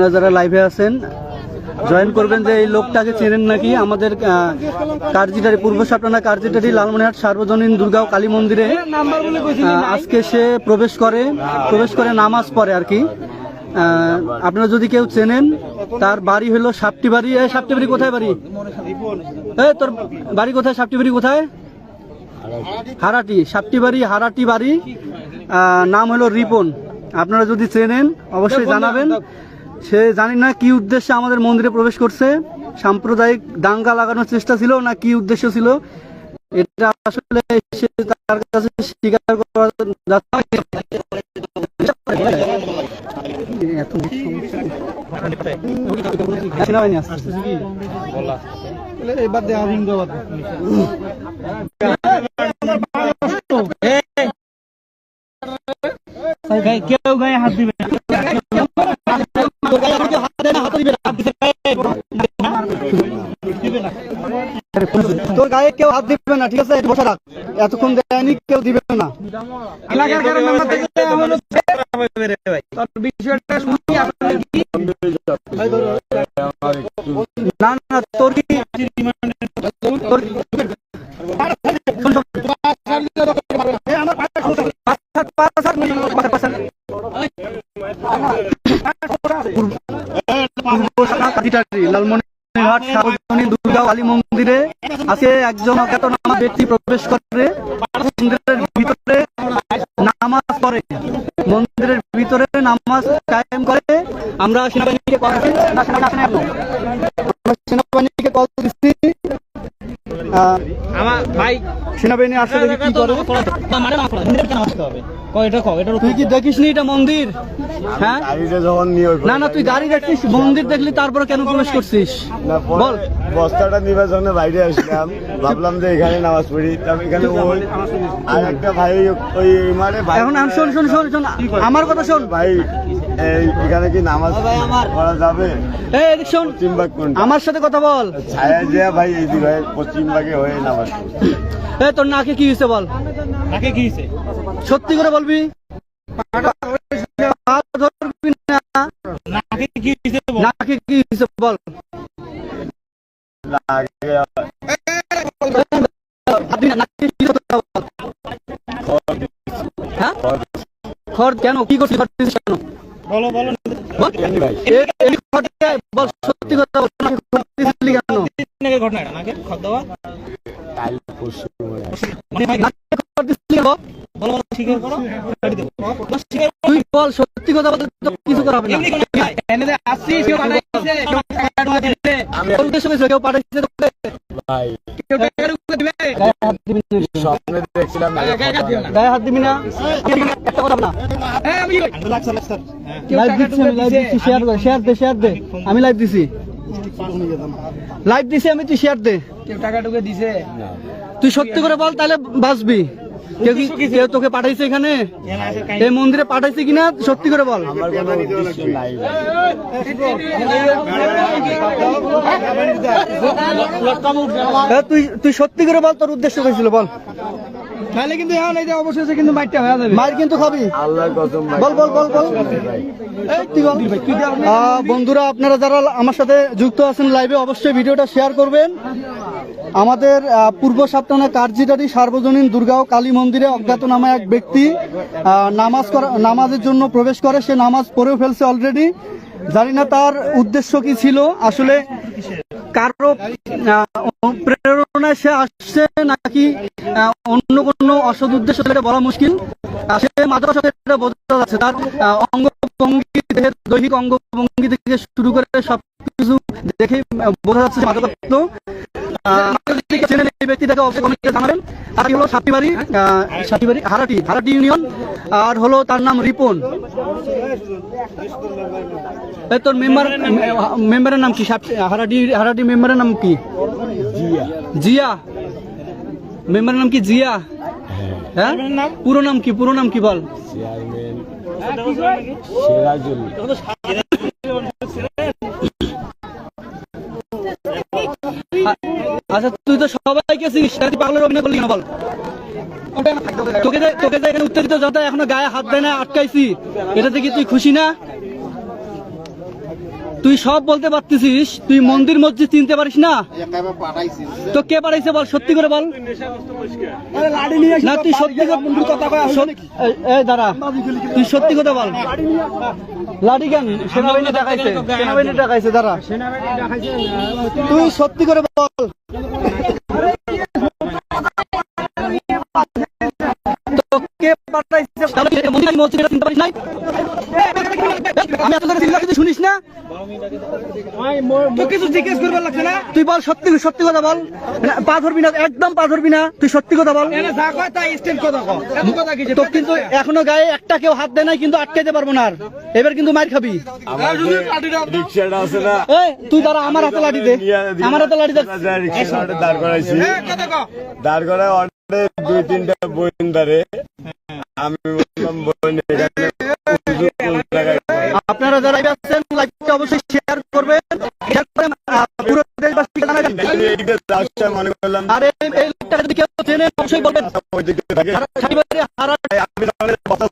আপনারা যারা লাইভে আছেন জয়েন করবেন যে এই লোকটাকে চেনেন নাকি? আমাদের আহ, কার্জিটারি পূর্ব সাপটানা কার্জিটারি লালমনিহাট সার্বজনীন দুর্গাও কালী মন্দিরে আজকে সে প্রবেশ করে প্রবেশ করে নামাজ পড়ে আর কি। আপনারা যদি কেউ চেনেন তার বাড়ি হলো সাপটি বাড়ি এই সাপটি বাড়ি কোথায় বাড়ি? এই তোর বাড়ি কোথায়? সাপটি বাড়ি কোথায়? হারাটি সাপটি বাড়ি হারাটি বাড়ি। নাম হলো রিপন। আপনারা যদি চেনেন অবশ্যই জানাবেন। সে জানি না কি উদ্দেশ্যে আমাদের মন্দিরে প্রবেশ করছে সাম্প্রদায়িক দাঙ্গা লাগানোর চেষ্টা ছিল না কি উদ্দেশ্য ছিল এটা আসলে সে তার কাছে স্বীকার করা যাচ্ছে না। এবার দেওয়া কেউ গায়ে হাত দিবে তোর গায়ে কেউ হাত দিবে না ঠিক আছে এটা বসে রাখ এতক্ষণ দেয়নি কেউ দিবে না এলাকার কারও মেম্বার থেকে আমার বিষয়টা শুনি আপনার কি না না তোর কি তোর লালমনিরহাট সার্বজনীন দুর্গা কালী মন্দিরে আজকে একজন অজ্ঞাতনামা ব্যক্তি প্রবেশ করে মন্দিরের ভিতরে নামাজ পড়ে। মন্দিরের ভিতরে নামাজ কায়েম করে। আমরা সেনাবাহিনীকে কল দিচ্ছি সেনাবাহিনীকে কল দিচ্ছি কি করে? মানে মন্দির? হ্যাঁ? দেখলি তারপরে কেন প্রবেশ করছিস? বল। বস্তাটা নিবার জন্য বাইরে আসলাম। ভাবলাম যে এখানে নামাজ পড়ি এখানে আর একটা ভাই ওই মারে ভাই এখন এখন শোন শোন শোন শোন আমার কথা শোন। ভাই এখানে কি নামাজ পড়া যাবে? এই এদিক শোন। পশ্চিম ভাগ কোনটা? আমার সাথে কথা বল। ছায়া যে ভাই এই ভাই পশ্চিম হয়ে নামাজ তোর নাকে কি হয়েছে বল? নাকে কি হইছে? সত্যি করে বলবি? নাকে কি বল নাকে হয়েছে বল? লাগে আপনি নাকে কি হয়েছে বল? হ্যাঁ? খড় কেন? কি করছিস? কেন? বলো বলো। সত্যি কথা নাকে নাকে ঘটনা এটা খদ দেওয়া কাল পরশু নাকে তুই বল সত্যি কথা বলতে তো কিছু করা হবে না এনে যে কেউ পাঠাইছে কেউ পাঠাইছে আমি লাইভ দিছে লাইভ দিছি আমি তুই শেয়ার দে কেউ টাকা টুকা দিছে তুই সত্যি করে বল তাহলে বাঁচবি কেউ তোকে পাঠাইছে এখানে এই মন্দিরে পাঠাইছে কিনা সত্যি করে বল আমার নাই তুই তুই সত্যি করে বল তোর উদ্দেশ্য কি ছিল বল। তাহলে কিন্তু এখন এই যে অবশেষে কিন্তু বাইকটা হয়ে যাবে। মার কিন্তু খাবি। আল্লাহর কসম বল বল বল বল। এই, তুই বল। আহ, বন্ধুরা আপনারা যারা আমার সাথে যুক্ত আছেন লাইভে অবশ্যই ভিডিওটা শেয়ার করবেন। আমাদের পূর্ব সাপ্তাহে কার্জিটারি সার্বজনীন দুর্গাও কালী মন্দিরে অজ্ঞাত অজ্ঞাতনামা এক ব্যক্তি আহ, নামাজ নামাজের জন্য প্রবেশ করে। সে নামাজ পড়েও ফেলছে অলরেডি জানি না তার উদ্দেশ্য কি ছিল। আসলে কারও প্রেরণায় সে আসছে নাকি অন্য কোনো অসৎ উদ্দেশ্য সেটা বলা মুশকিল। সে মাদ্রাসা এটা বোঝা যাচ্ছে, তার অঙ্গভঙ্গি থেকে, দৈহিক অঙ্গভঙ্গি থেকে শুরু করে সবকিছু দেখে বোঝা যাচ্ছে হারাটি ইউনিয়ন, আর হলো তার নাম রিপন। তোর মেম্বার মেম্বারের নাম কি? হারাটি হারাটি মেম্বারের নাম কি? জিয়া। জিয়া? মেম্বারের নাম কি জিয়া? হ্যাঁ। পুরো নাম কি? পুরো নাম কি বল? আচ্ছা তুই তো সবাইকে চিনিস পাগলের অভিনয় করলি না বল? তোকে তোকে এখানে উত্তেজিত জনতা এখনও গায়ে হাত দেয় না আটকাইছি এটাতে কি তুই খুশি না? তুই সব বলতে পারতেছিস, তুই মন্দির মসজিদ চিনতে পারিস না? তো কে পাঠাইছে বল, সত্যি করে বল। না, তুই সত্যি দাঁড়া। তুই সত্যি কথা বল। লাডি কেন? সেনাবাহিনী দেখাইছে। সেনাবাহিনী দেখাইছে, দাঁড়া। তুই সত্যি করে বল। আমি এত করে চিল্লা কিছু শুনিস না? কিছু জিজ্ঞেস করবার লাগছে না? তুই বল সত্যি সত্যি কথা বল। পা ধরবি না একদম পা ধরবি না। তুই সত্যি কথা বল। এনে যা কয় তাই স্টেট কথা কও এত কথা কি তো কিন্তু এখনও গায়ে একটা কেউ হাত দেয় নাই কিন্তু আটকাইতে পারব না আর। এবার কিন্তু মার খাবি। তুই দাঁড়া আমার হাতে লাঠি দে। আমার হাতে লাঠি দে। দাঁড় করাইছি। দাঁড় করায় দুই তিনটা বইন আমি বললাম? আপনারা যারা আছেন লাইভটা অবশ্যই শেয়ার করবেন। শেয়ার করে পুরো দেশবাসীকে জানাবেন। আমি মনে করলাম আর এই লোকটা যদি কেউ চেনে অবশ্যই বলবেন। আমি তাহলে কথা